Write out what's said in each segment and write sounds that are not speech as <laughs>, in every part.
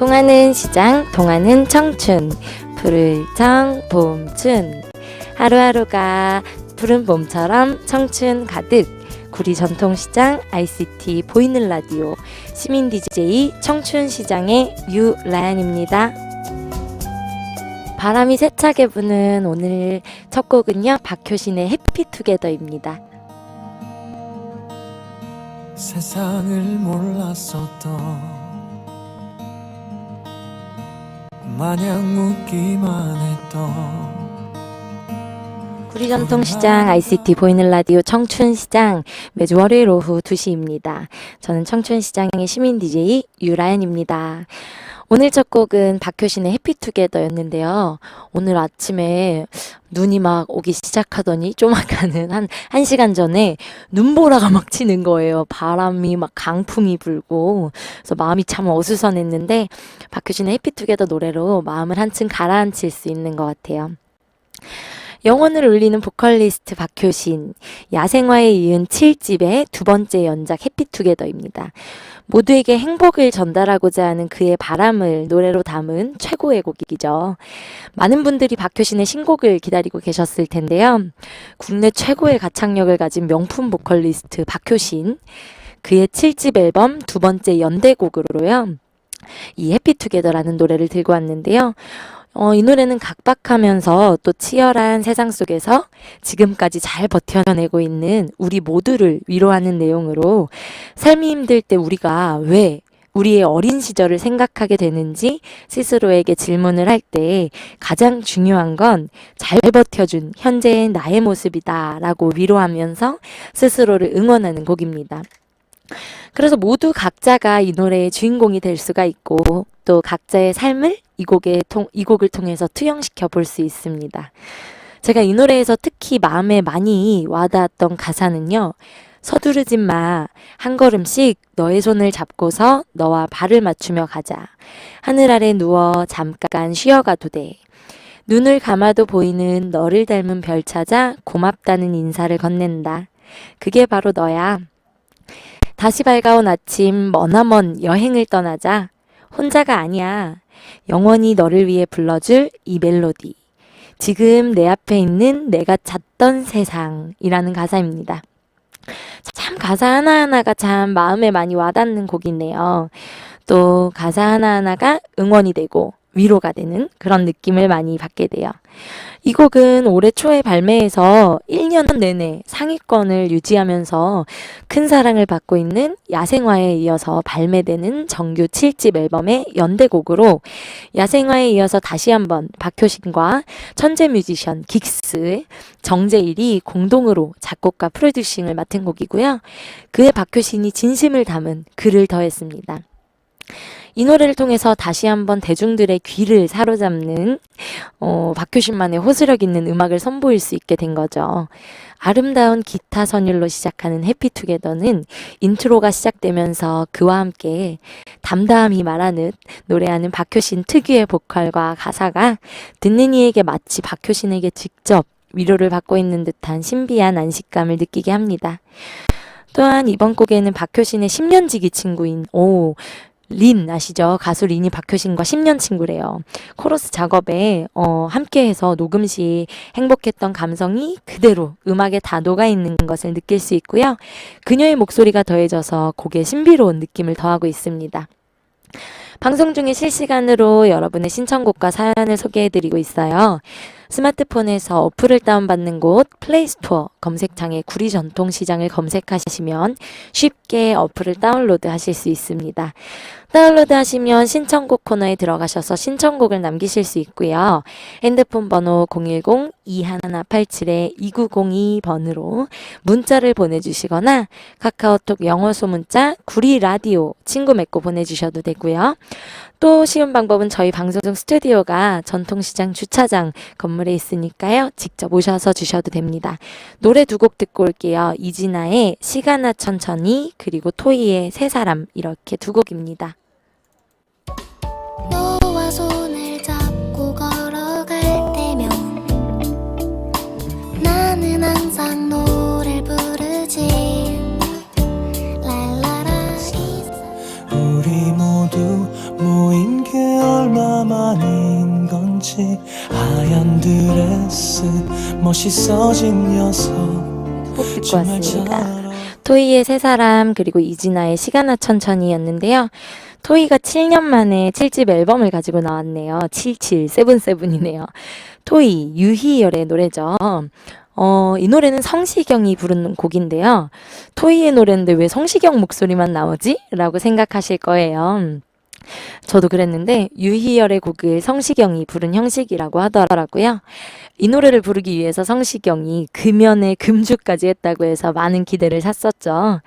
통하는 시장, 통하는 청춘, 푸를 정 봄춘. 하루하루가 푸른 봄처럼 청춘 가득. 구리 전통시장 ICT 보이는 라디오 시민 DJ 청춘시장의 유라연입니다. 바람이 세차게 부는 오늘 첫 곡은요 박효신의 해피투게더입니다. 세상을 몰랐었던 마냥 웃기만 했던 구리 전통시장 ICT 보이는 라디오 청춘시장 매주 월요일 오후 2시입니다. 저는 청춘시장의 시민 DJ 유라연입니다. 오늘 첫 곡은 박효신의 해피투게더였는데요. 오늘 아침에 눈이 막 오기 시작하더니 좀 아까는 한, 한 시간 전에 눈보라가 막 치는 거예요. 바람이 막 강풍이 불고. 그래서 마음이 참 어수선했는데 박효신의 해피투게더 노래로 마음을 한층 가라앉힐 수 있는 것 같아요. 영혼을 울리는 보컬리스트 박효신, 야생화에 이은 7집의 두 번째 연작 해피투게더입니다. 모두에게 행복을 전달하고자 하는 그의 바람을 노래로 담은 최고의 곡이죠. 많은 분들이 박효신의 신곡을 기다리고 계셨을 텐데요. 국내 최고의 가창력을 가진 명품 보컬리스트 박효신, 그의 7집 앨범 두 번째 연대곡으로요. 이 해피투게더라는 노래를 들고 왔는데요. 어, 이 노래는 각박하면서 또 치열한 세상 속에서 지금까지 잘 버텨내고 있는 우리 모두를 위로하는 내용으로 삶이 힘들 때 우리가 왜 우리의 어린 시절을 생각하게 되는지 스스로에게 질문을 할 때 가장 중요한 건 잘 버텨준 현재의 나의 모습이다 라고 위로하면서 스스로를 응원하는 곡입니다. 그래서 모두 각자가 이 노래의 주인공이 될 수가 있고 또 각자의 삶을 이 곡에 통, 이 곡을 통해서 투영시켜 볼 수 있습니다. 제가 이 노래에서 특히 마음에 많이 와닿았던 가사는요. 서두르지 마. 한 걸음씩 너의 손을 잡고서 너와 발을 맞추며 가자. 하늘 아래 누워 잠깐 쉬어가도 돼. 눈을 감아도 보이는 너를 닮은 별 찾아 고맙다는 인사를 건넨다. 그게 바로 너야. 다시 밝아온 아침 머나먼 여행을 떠나자. 혼자가 아니야. 영원히 너를 위해 불러줄 이 멜로디. 지금 내 앞에 있는 내가 찾던 세상이라는 가사입니다. 참 가사 하나하나가 참 마음에 많이 와닿는 곡이네요. 또 가사 하나하나가 응원이 되고 위로가 되는 그런 느낌을 많이 받게 돼요. 이 곡은 올해 초에 발매해서 1년 내내 상위권을 유지하면서 큰 사랑을 받고 있는 야생화에 이어서 발매되는 정규 7집 앨범의 연대곡으로 야생화에 이어서 다시 한번 박효신과 천재 뮤지션 긱스, 정재일이 공동으로 작곡과 프로듀싱을 맡은 곡이고요. 그의 박효신이 진심을 담은 글을 더했습니다. 이 노래를 통해서 다시 한번 대중들의 귀를 사로잡는 어, 박효신만의 호소력 있는 음악을 선보일 수 있게 된 거죠. 아름다운 기타 선율로 시작하는 해피투게더는 인트로가 시작되면서 그와 함께 담담히 말하는 노래하는 박효신 특유의 보컬과 가사가 듣는 이에게 마치 박효신에게 직접 위로를 받고 있는 듯한 신비한 안식감을 느끼게 합니다. 또한 이번 곡에는 박효신의 10년 지기 친구인 오 린 아시죠? 가수 린이 박효신과 10년 친구래요. 코러스 작업에 어, 함께해서 녹음 시 행복했던 감성이 그대로 음악에 다 녹아 있는 것을 느낄 수 있고요. 그녀의 목소리가 더해져서 곡에 신비로운 느낌을 더하고 있습니다. 방송 중에 실시간으로 여러분의 신청곡과 사연을 소개해드리고 있어요. 스마트폰에서 어플을 다운받는 곳 플레이스토어 검색창에 구리 전통시장을 검색하시면 쉽게 어플을 다운로드 하실 수 있습니다. 다운로드 하시면 신청곡 코너에 들어가셔서 신청곡을 남기실 수 있고요. 핸드폰 번호 010-2187-2902 번으로 문자를 보내주시거나 카카오톡 영어 소 문자 구리 라디오 친구 맺고 보내주셔도 되고요. 또 쉬운 방법은 저희 방송 스튜디오가 전통시장 주차장 건물에 있으니까요. 직접 오셔서 주셔도 됩니다. 노래 두 곡 듣고 올게요. 이진아의 시간아 천천히 그리고 토이의 세 사람 이렇게 두 곡입니다. 듯이 하얀 드레스 멋있어진 녀석 꼭 듣고 왔습니다. 토이의 세 사람 그리고 이진아의 시간아 천천히였는데요. 토이가 7년 만에 7집 앨범을 가지고 나왔네요. 77, 세븐세븐이네요. 토이, 유희열의 노래죠. 어, 이 노래는 성시경이 부르는 곡인데요. 토이의 노래인데 왜 성시경 목소리만 나오지? 라고 생각하실 거예요. 저도 그랬는데 유희열의 곡을 성시경이 부른 형식이라고 하더라고요. 이 노래를 부르기 위해서 성시경이 금연에 금주까지 했다고 해서 많은 기대를 샀었죠.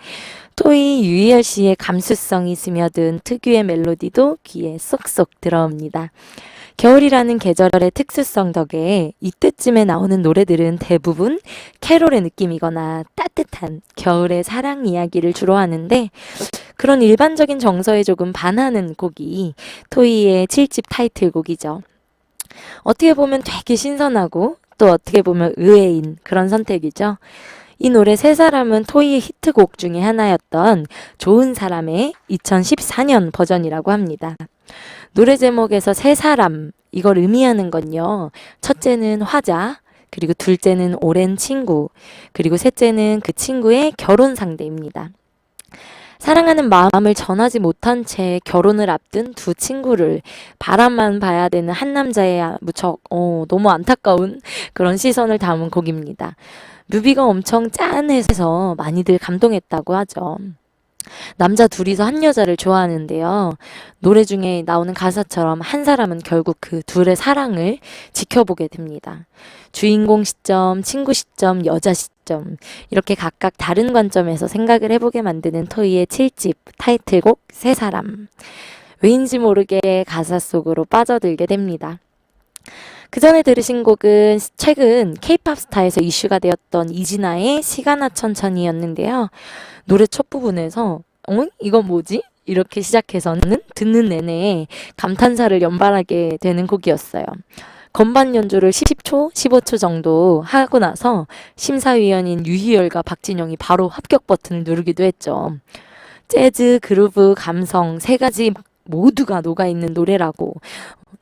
토이 유희열 씨의 감수성이 스며든 특유의 멜로디도 귀에 쏙쏙 들어옵니다. 겨울이라는 계절의 특수성 덕에 이때쯤에 나오는 노래들은 대부분 캐롤의 느낌이거나 따뜻한 겨울의 사랑 이야기를 주로 하는데 그런 일반적인 정서에 조금 반하는 곡이 토이의 7집 타이틀곡이죠. 어떻게 보면 되게 신선하고 또 어떻게 보면 의외인 그런 선택이죠. 이 노래 세 사람은 토이의 히트곡 중에 하나였던 좋은 사람의 2014년 버전이라고 합니다. 노래 제목에서 세 사람 이걸 의미하는 건요. 첫째는 화자, 그리고 둘째는 오랜 친구, 그리고 셋째는 그 친구의 결혼 상대입니다. 사랑하는 마음을 전하지 못한 채 결혼을 앞둔 두 친구를 바람만 봐야 되는 한 남자의 무척 어, 너무 안타까운 그런 시선을 담은 곡입니다. 뮤비가 엄청 짠해서 많이들 감동했다고 하죠. 남자 둘이서 한 여자를 좋아하는데요. 노래 중에 나오는 가사처럼 한 사람은 결국 그 둘의 사랑을 지켜보게 됩니다. 주인공 시점, 친구 시점, 여자 시점 이렇게 각각 다른 관점에서 생각을 해보게 만드는 토이의 7집 타이틀곡 세 사람. 왜인지 모르게 가사 속으로 빠져들게 됩니다. 그 전에 들으신 곡은 최근 케이팝 스타에서 이슈가 되었던 이진아의 시간아 천천히였는데요. 노래 첫 부분에서 어? 이건 뭐지? 이렇게 시작해서는 듣는 내내 감탄사를 연발하게 되는 곡이었어요. 건반 연주를 10초, 15초 정도 하고 나서 심사위원인 유희열과 박진영이 바로 합격 버튼을 누르기도 했죠. 재즈, 그루브, 감성 세 가지 모두가 녹아있는 노래라고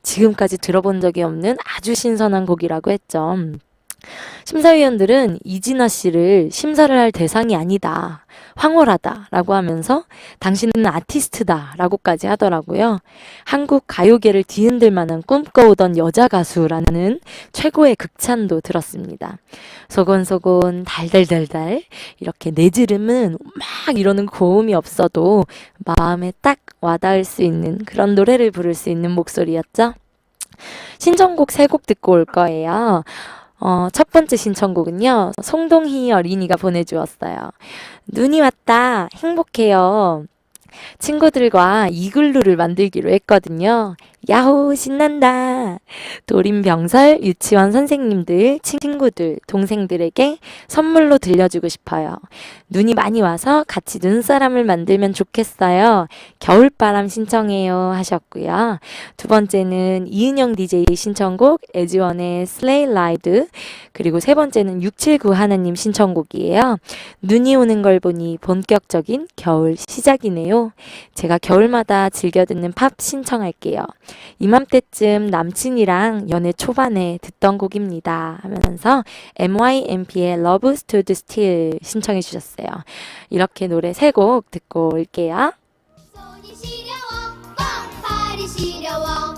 지금까지 들어본 적이 없는 아주 신선한 곡이라고 했죠. 심사위원들은 이진아 씨를 심사를 할 대상이 아니다. 황홀하다. 라고 하면서 당신은 아티스트다. 라고까지 하더라고요. 한국 가요계를 뒤흔들 만한 꿈꿔오던 여자 가수라는 최고의 극찬도 들었습니다. 소곤소곤 달달달달 이렇게 내지름은 막 이러는 고음이 없어도 마음에 딱 와닿을 수 있는 그런 노래를 부를 수 있는 목소리였죠. 신청곡 세 곡 듣고 올 거예요. 어, 첫 번째 신청곡은요, 송동희 어린이가 보내주었어요. 눈이 왔다. 행복해요. 친구들과 이글루를 만들기로 했거든요. 야호, 신난다. 도림병설 유치원 선생님들, 친구들, 동생들에게 선물로 들려주고 싶어요. 눈이 많이 와서 같이 눈사람을 만들면 좋겠어요. 겨울바람 신청해요 하셨고요. 두 번째는 이은영 DJ 신청곡 에지원의 슬레이 라이드 그리고 세 번째는 679 하나님 신청곡이에요. 눈이 오는 걸 보니 본격적인 겨울 시작이네요. 제가 겨울마다 즐겨 듣는 팝 신청할게요. 이맘때쯤 남친이랑 연애 초반에 듣던 곡입니다. 하면서 MYMP의 Love Stood Still 신청해 주셨어요. 이렇게 노래 세 곡 듣고 올게요. 손이 시려워 꽁 발이 시려워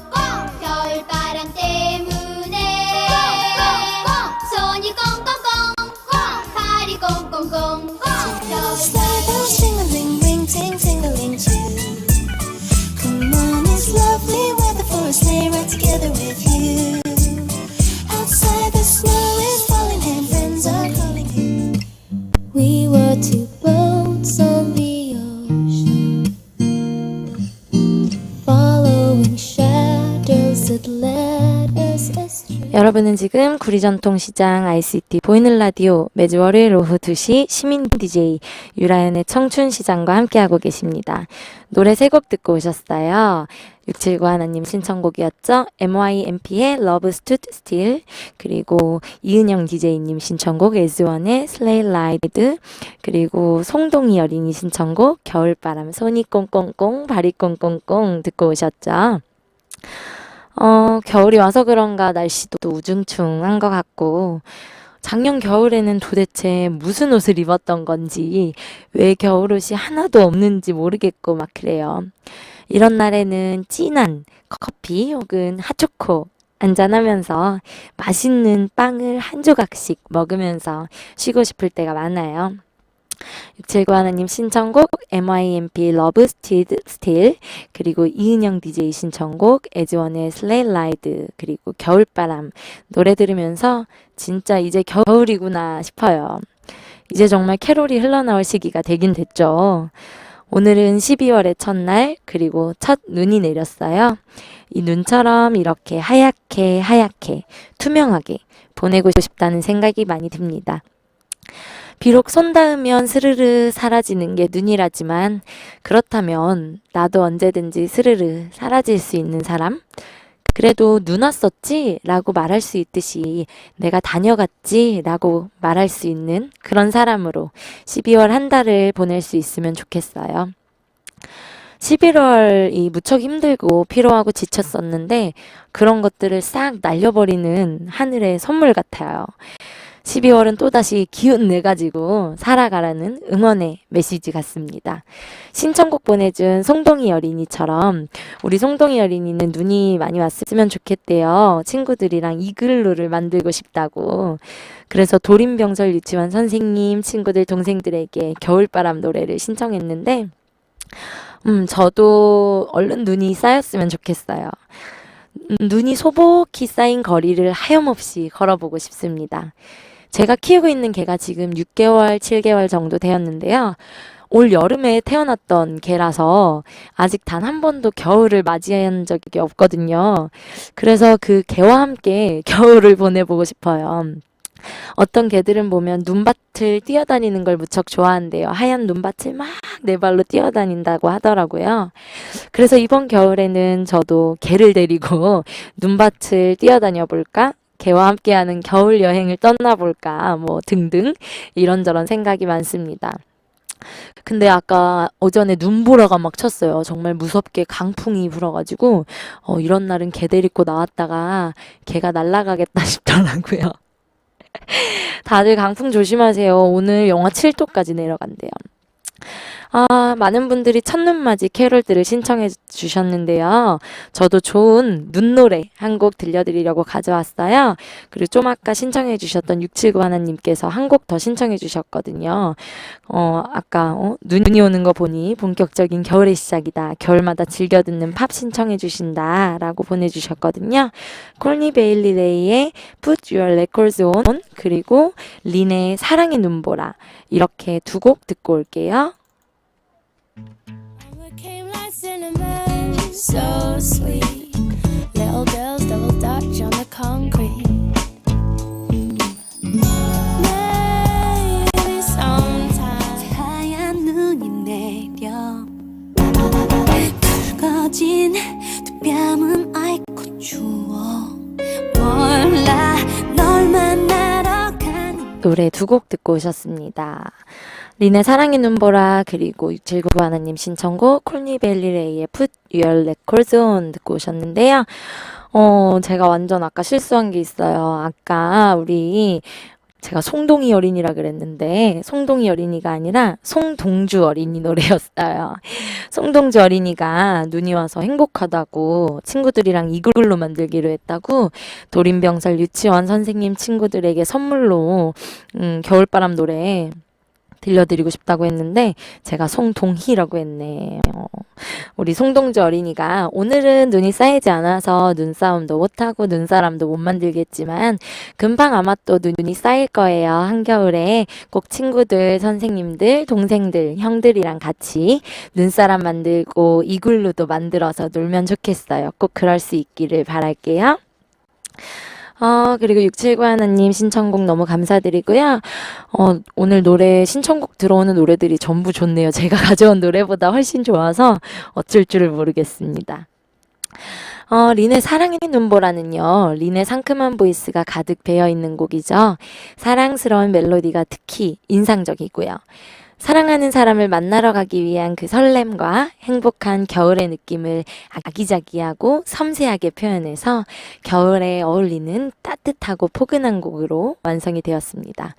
together with you. 여러분은 지금 구리전통시장 ICT 보이는 라디오 매주 월요일 오후 2시 시민 DJ 유라연의 청춘시장과 함께하고 계십니다. 노래 세 곡 듣고 오셨어요. 679 하나님 신청곡이었죠. MYMP의 Love Stood Still 그리고 이은영 DJ님 신청곡 에즈원의 Slay Ride 그리고 송동희 어린이 신청곡 겨울바람 손이 꽁꽁꽁 발이 꽁꽁꽁 듣고 오셨죠. 어, 겨울이 와서 그런가 날씨도 우중충한 것 같고, 작년 겨울에는 도대체 무슨 옷을 입었던 건지, 왜 겨울옷이 하나도 없는지 모르겠고 막 그래요. 이런 날에는 진한 커피 혹은 핫초코 한잔하면서 맛있는 빵을 한 조각씩 먹으면서 쉬고 싶을 때가 많아요. 679 하나님 신청곡 MIMP 스티드 스틸 그리고 이은영 DJ 신청곡 에즈원의 슬레이 라이드 그리고 겨울바람 노래 들으면서 진짜 이제 겨울이구나 싶어요. 이제 정말 캐롤이 흘러나올 시기가 되긴 됐죠. 오늘은 12월의 첫날 그리고 첫 눈이 내렸어요. 이 눈처럼 이렇게 하얗게 하얗게 투명하게 보내고 싶다는 생각이 많이 듭니다. 비록 손 닿으면 스르르 사라지는 게 눈이라지만 그렇다면 나도 언제든지 스르르 사라질 수 있는 사람? 그래도 눈 왔었지? 라고 말할 수 있듯이 내가 다녀갔지? 라고 말할 수 있는 그런 사람으로 12월 한 달을 보낼 수 있으면 좋겠어요. 11월이 무척 힘들고 피로하고 지쳤었는데 그런 것들을 싹 날려버리는 하늘의 선물 같아요. 12월은 또다시 기운 내가지고 살아가라는 응원의 메시지 같습니다. 신청곡 보내준 송동이 어린이처럼 우리 송동이 어린이는 눈이 많이 왔으면 좋겠대요. 친구들이랑 이글루를 만들고 싶다고. 그래서 도림병설 유치원 선생님, 친구들, 동생들에게 겨울바람 노래를 신청했는데, 음, 저도 얼른 눈이 쌓였으면 좋겠어요. 음, 눈이 소복히 쌓인 거리를 하염없이 걸어보고 싶습니다. 제가 키우고 있는 개가 지금 6개월, 7개월 정도 되었는데요. 올 여름에 태어났던 개라서 아직 단 한 번도 겨울을 맞이한 적이 없거든요. 그래서 그 개와 함께 <laughs> 겨울을 보내보고 싶어요. 어떤 개들은 보면 눈밭을 뛰어다니는 걸 무척 좋아한대요. 하얀 눈밭을 막네 발로 뛰어다닌다고 하더라고요. 그래서 이번 겨울에는 저도 개를 데리고 <laughs> 눈밭을 뛰어다녀 볼까? 개와 함께하는 겨울 여행을 떠나볼까? 뭐 등등 이런저런 생각이 많습니다. 근데 아까 오전에 눈보라가 막 쳤어요. 정말 무섭게 강풍이 불어가지고 어, 이런 날은 개 데리고 나왔다가 개가 날아가겠다 <laughs> 싶더라고요. 다들 강풍 조심하세요. 오늘 영하 7도까지 내려간대요. 아, 많은 분들이 첫눈맞이 캐롤들을 신청해 주셨는데요. 저도 좋은 눈노래 한 곡 들려드리려고 가져왔어요. 그리고 좀 아까 신청해 주셨던 679 하나님께서 한 곡 더 신청해 주셨거든요. 어, 아까 어, 눈이 오는 거 보니 본격적인 겨울의 시작이다. 겨울마다 즐겨 듣는 팝 신청해 주신다. 라고 보내주셨거든요. 콜니 베일리 레이의 Put Your Records On 그리고 린의 사랑의 눈보라 이렇게 두 곡 듣고 올게요. So sweet. Little girls double dutch on the concrete. Maybe sometimes 하얀 눈이 내려 붉어진 두 뺨은 아이고 추워 몰라 널 만나러 가는 노래 두 곡 듣고 오셨습니다. 린의 사랑의 눈보라 그리고 6799 하나님 신청곡 콜니벨리레이의 Put Your Records On 듣고 오셨는데요. 어, 제가 완전 아까 실수한 게 있어요. 아까 우리 제가 송동이 어린이라 그랬는데 송동이 어린이가 아니라 송동주 어린이 노래였어요. <laughs> 송동주 어린이가 눈이 와서 행복하다고 친구들이랑 이글루 만들기로 했다고 도림병설 유치원 선생님 친구들에게 선물로 음, 겨울바람 노래 들려드리고 싶다고 했는데 제가 송동희라고 했네. 요 우리 송동주 어린이가 오늘은 눈이 쌓이지 않아서 눈싸움도 못하고 눈사람도 못 만들겠지만 금방 아마 또 눈이 쌓일 거예요. 한겨울에 꼭 친구들, 선생님들, 동생들, 형들이랑 같이 눈사람 만들고 이글루도 만들어서 놀면 좋겠어요. 꼭 그럴 수 있기를 바랄게요. 어, 그리고 679 하나님 신청곡 너무 감사드리고요. 어, 오늘 노래, 신청곡 들어오는 노래들이 전부 좋네요. 제가 <laughs> 가져온 노래보다 훨씬 좋아서 어쩔 줄을 모르겠습니다. 어, 린의 사랑의 눈보라는요, 린의 상큼한 보이스가 가득 배어 있는 곡이죠. 사랑스러운 멜로디가 특히 인상적이고요. 사랑하는 사람을 만나러 가기 위한 그 설렘과 행복한 겨울의 느낌을 아기자기하고 섬세하게 표현해서 겨울에 어울리는 따뜻하고 포근한 곡으로 완성이 되었습니다.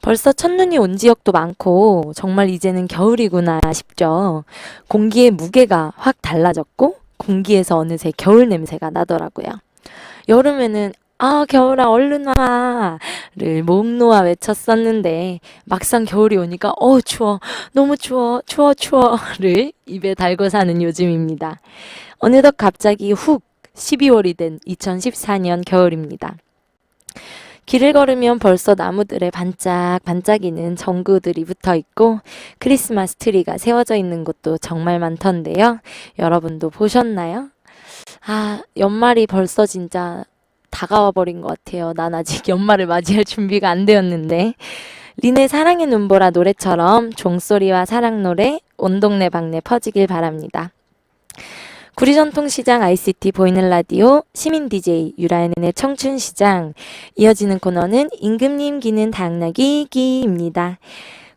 벌써 첫눈이 온 지역도 많고 정말 이제는 겨울이구나 싶죠. 공기의 무게가 확 달라졌고 공기에서 어느새 겨울 냄새가 나더라고요. 여름에는 아, 겨울아, 얼른 와. 를 목 놓아 외쳤었는데, 막상 겨울이 오니까, 어, 추워. 너무 추워. 추워, 추워. <laughs> 를 입에 달고 사는 요즘입니다. 어느덧 갑자기 훅 12월이 된 2014년 겨울입니다. 길을 걸으면 벌써 나무들에 반짝 반짝이는 전구들이 붙어 있고 크리스마스 트리가 세워져 있는 곳도 정말 많던데요. 여러분도 보셨나요? 아, 연말이 벌써 진짜 다가와 버린 것 같아요. 난 아직 <laughs> 연말을 맞이할 준비가 안 되었는데. 린의 사랑의 눈보라 노래처럼 종소리와 사랑 노래 온 동네 방네 퍼지길 바랍니다. 구리전통시장 ICT 보이는 라디오 시민 DJ 유라연의 청춘시장 이어지는 코너는 임금님 기는 당나귀 기입니다.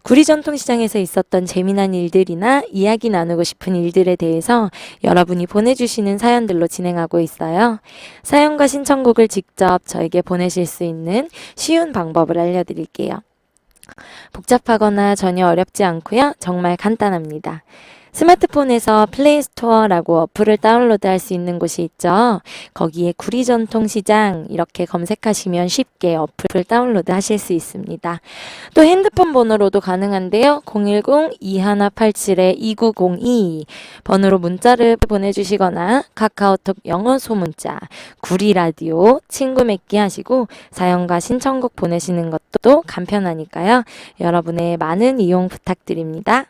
구리 전통시장에서 있었던 재미난 일들이나 이야기 나누고 싶은 일들에 대해서 여러분이 보내주시는 사연들로 진행하고 있어요. 사연과 신청곡을 직접 저에게 보내실 수 있는 쉬운 방법을 알려드릴게요. 복잡하거나 전혀 어렵지 않고요. 정말 간단합니다. 스마트폰에서 플레이스토어라고 어플을 다운로드 할 수 있는 곳이 있죠. 거기에 구리전통시장 이렇게 검색하시면 쉽게 어플을 다운로드 하실 수 있습니다. 또 핸드폰 번호로도 가능한데요. 010-2187-2902 번호로 문자를 보내주시거나 카카오톡 영어 소문자 구리라디오 친구 맺기 하시고 사연과 신청곡 보내시는 것도 간편하니까요. 여러분의 많은 이용 부탁드립니다.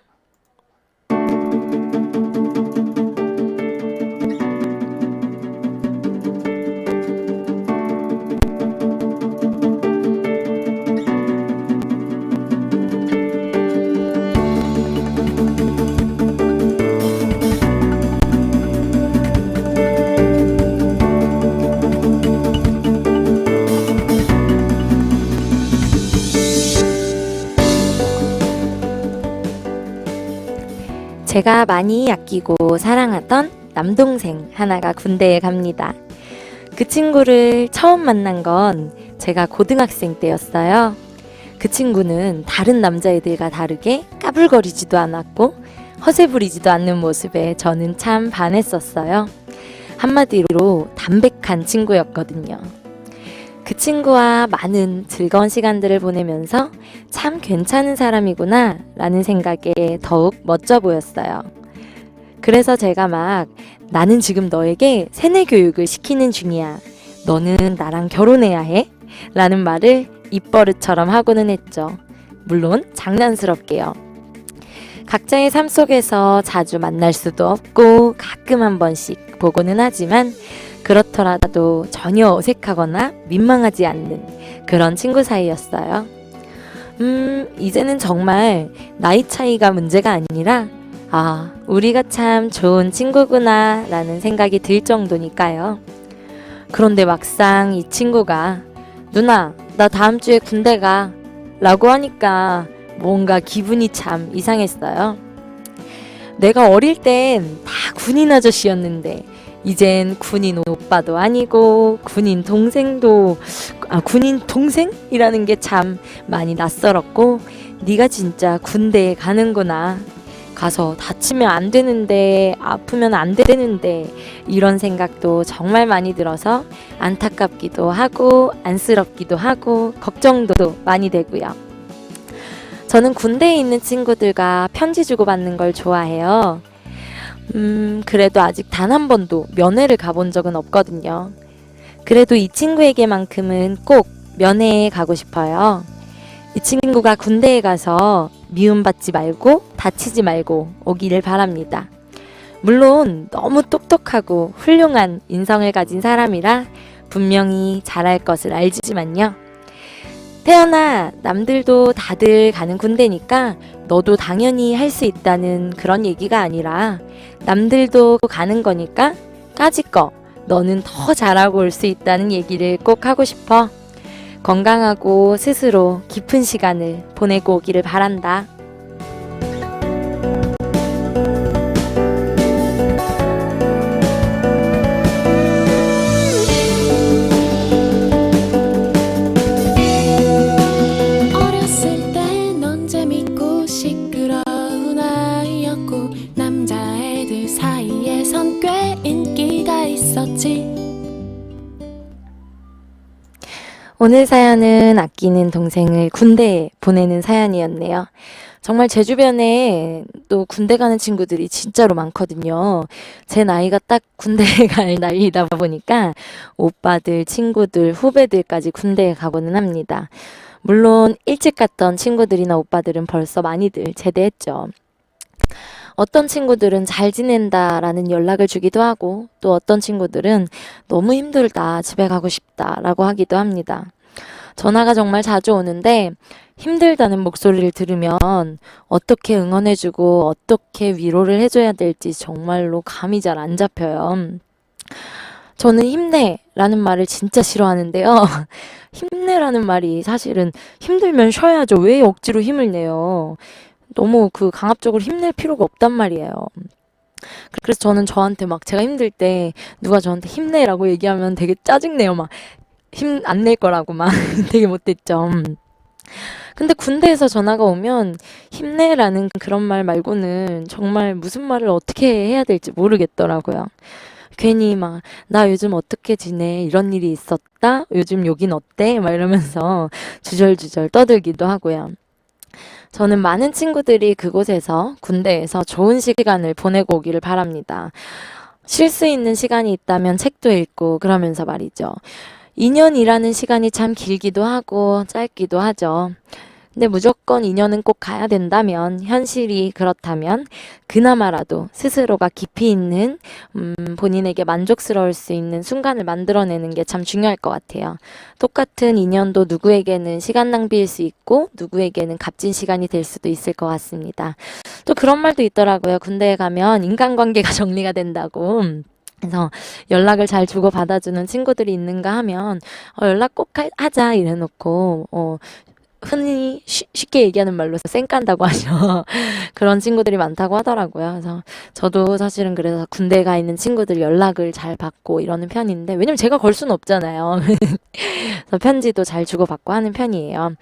제가 많이 아끼고 사랑하던 남동생 하나가 군대에 갑니다. 그 친구를 처음 만난 건 제가 고등학생 때였어요. 그 친구는 다른 남자애들과 다르게 까불거리지도 않았고 허세 부리지도 않는 모습에 저는 참 반했었어요. 한마디로 담백한 친구였거든요. 그 친구와 많은 즐거운 시간들을 보내면서 참 괜찮은 사람이구나 라는 생각에 더욱 멋져 보였어요. 그래서 제가 막 나는 지금 너에게 세뇌 교육을 시키는 중이야. 너는 나랑 결혼해야 해. 라는 말을 입버릇처럼 하고는 했죠. 물론 장난스럽게요. 각자의 삶 속에서 자주 만날 수도 없고 가끔 한 번씩 보고는 하지만 그렇더라도 전혀 어색하거나 민망하지 않는 그런 친구 사이였어요. 음, 이제는 정말 나이 차이가 문제가 아니라, 아, 우리가 참 좋은 친구구나 라는 생각이 들 정도니까요. 그런데 막상 이 친구가, 누나, 나 다음 주에 군대 가. 라고 하니까 뭔가 기분이 참 이상했어요. 내가 어릴 땐 다 군인 아저씨였는데, 이젠 군인 오빠도 아니고 군인 동생도 아 군인 동생이라는 게 참 많이 낯설었고 네가 진짜 군대에 가는구나 가서 다치면 안 되는데 아프면 안 되는데 이런 생각도 정말 많이 들어서 안타깝기도 하고 안쓰럽기도 하고 걱정도 많이 되고요. 저는 군대에 있는 친구들과 편지 주고받는 걸 좋아해요. 음, 그래도 아직 단 한 번도 면회를 가본 적은 없거든요. 그래도 이 친구에게만큼은 꼭 면회에 가고 싶어요. 이 친구가 군대에 가서 미움받지 말고 다치지 말고 오기를 바랍니다. 물론 너무 똑똑하고 훌륭한 인성을 가진 사람이라 분명히 잘할 것을 알지만요. 태연아, 남들도 다들 가는 군대니까 너도 당연히 할 수 있다는 그런 얘기가 아니라 남들도 가는 거니까 까짓 거 너는 더 잘하고 올 수 있다는 얘기를 꼭 하고 싶어. 건강하고 스스로 깊은 시간을 보내고 오기를 바란다. 오늘 사연은 아끼는 동생을 군대에 보내는 사연이었네요. 정말 제 주변에 또 군대 가는 친구들이 진짜로 많거든요. 제 나이가 딱 군대에 <laughs> 갈 나이다 보니까 오빠들, 친구들, 후배들까지 군대에 가고는 합니다. 물론 일찍 갔던 친구들이나 오빠들은 벌써 많이들 제대했죠. 어떤 친구들은 잘 지낸다라는 연락을 주기도 하고 또 어떤 친구들은 너무 힘들다, 집에 가고 싶다라고 하기도 합니다. 전화가 정말 자주 오는데 힘들다는 목소리를 들으면 어떻게 응원해주고 어떻게 위로를 해줘야 될지 정말로 감이 잘 안 잡혀요. 저는 힘내 라는 말을 진짜 싫어하는데요. <laughs> 힘내라는 말이 사실은 힘들면 쉬어야죠. 왜 억지로 힘을 내요? 너무 그 강압적으로 힘낼 필요가 없단 말이에요. 그래서 저는 저한테 막 제가 힘들 때 누가 저한테 힘내라고 얘기하면 되게 짜증내요. 막 힘 안 낼 거라고 막 <laughs> 되게 못됐죠. 음. 근데 군대에서 전화가 오면 힘내라는 그런 말 말고는 정말 무슨 말을 어떻게 해야 될지 모르겠더라고요. 괜히 막, 나 요즘 어떻게 지내? 이런 일이 있었다? 요즘 여긴 어때? 막 이러면서 주절주절 떠들기도 하고요. 저는 많은 친구들이 그곳에서 군대에서 좋은 시간을 보내고 오기를 바랍니다. 쉴 수 있는 시간이 있다면 책도 읽고 그러면서 말이죠. 2년이라는 시간이 참 길기도 하고 짧기도 하죠. 근데 무조건 2년은 꼭 가야 된다면, 현실이 그렇다면, 그나마라도 스스로가 깊이 있는, 음, 본인에게 만족스러울 수 있는 순간을 만들어내는 게 참 중요할 것 같아요. 똑같은 2년도 누구에게는 시간 낭비일 수 있고, 누구에게는 값진 시간이 될 수도 있을 것 같습니다. 또 그런 말도 있더라고요. 군대에 가면 인간관계가 <laughs> 정리가 된다고. 그래서 연락을 잘 주고 받아주는 친구들이 있는가 하면 어, 연락 꼭 하- 하자 이래놓고 어, 흔히 쉬- 쉽게 얘기하는 말로 쌩 깐다고 하죠. <laughs> 그런 친구들이 많다고 하더라고요. 그래서 저도 사실은 그래서 군대에 가 있는 친구들 연락을 잘 받고 이러는 편인데 왜냐면 제가 걸 수는 없잖아요. <laughs> 그래서 편지도 잘 주고받고 하는 편이에요.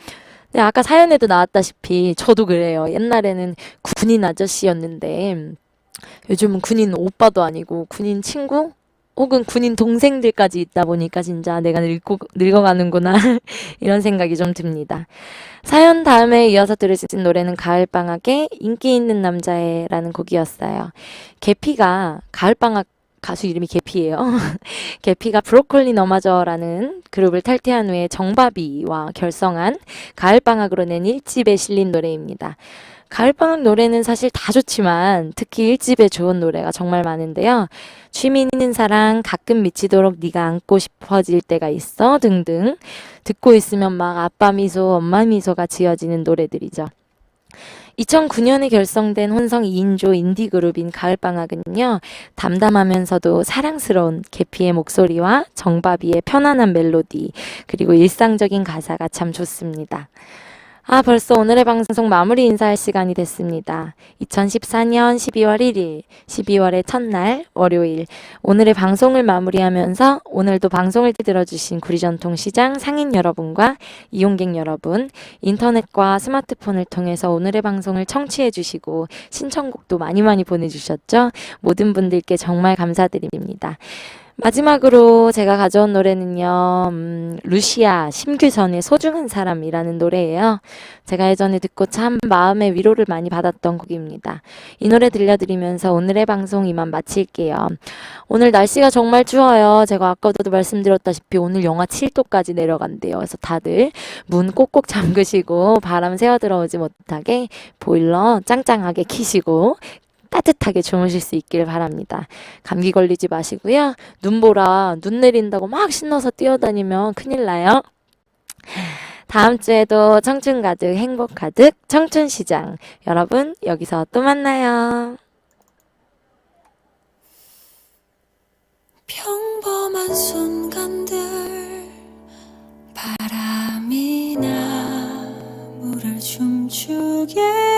근데 아까 사연에도 나왔다시피 저도 그래요. 옛날에는 군인 아저씨였는데 요즘은 군인 오빠도 아니고 군인 친구 혹은 군인 동생들까지 있다 보니까 진짜 내가 늙고, 늙어가는구나 <laughs> 이런 생각이 좀 듭니다. 사연 다음에 이어서 들으신 노래는 가을방학의 인기 있는 남자애라는 곡이었어요. 개피가 가을방학 가수 이름이 개피예요. <laughs> 개피가 브로콜리 너마저라는 그룹을 탈퇴한 후에 정바비와 결성한 가을방학으로 낸 1집에 실린 노래입니다. 가을방학 노래는 사실 다 좋지만 특히 1집에 좋은 노래가 정말 많은데요. 취미 있는 사랑, 가끔 미치도록 네가 안고 싶어질 때가 있어 등등 듣고 있으면 막 아빠 미소, 엄마 미소가 지어지는 노래들이죠. 2009년에 결성된 혼성 2인조 인디 그룹인 가을방학은요, 담담하면서도 사랑스러운 개피의 목소리와 정바비의 편안한 멜로디, 그리고 일상적인 가사가 참 좋습니다. 아, 벌써 오늘의 방송 마무리 인사할 시간이 됐습니다. 2014년 12월 1일, 12월의 첫날, 월요일, 오늘의 방송을 마무리하면서 오늘도 방송을 들어주신 구리전통시장 상인 여러분과 이용객 여러분, 인터넷과 스마트폰을 통해서 오늘의 방송을 청취해주시고 신청곡도 많이 많이 보내주셨죠? 모든 분들께 정말 감사드립니다. 마지막으로 제가 가져온 노래는요, 음, 루시아 심규선의 소중한 사람이라는 노래예요. 제가 예전에 듣고 참 마음의 위로를 많이 받았던 곡입니다. 이 노래 들려드리면서 오늘의 방송 이만 마칠게요. 오늘 날씨가 정말 추워요. 제가 아까도 말씀드렸다시피 오늘 영하 7도까지 내려간대요. 그래서 다들 문 꼭꼭 잠그시고 바람 새어 들어오지 못하게 보일러 짱짱하게 키시고 따뜻하게 주무실 수 있기를 바랍니다. 감기 걸리지 마시고요. 눈보라 눈 내린다고 막 신나서 뛰어다니면 큰일 나요. 다음 주에도 청춘 가득 행복 가득 청춘 시장 여러분 여기서 또 만나요. 평범한 순간들 바람이 나무를 춤추게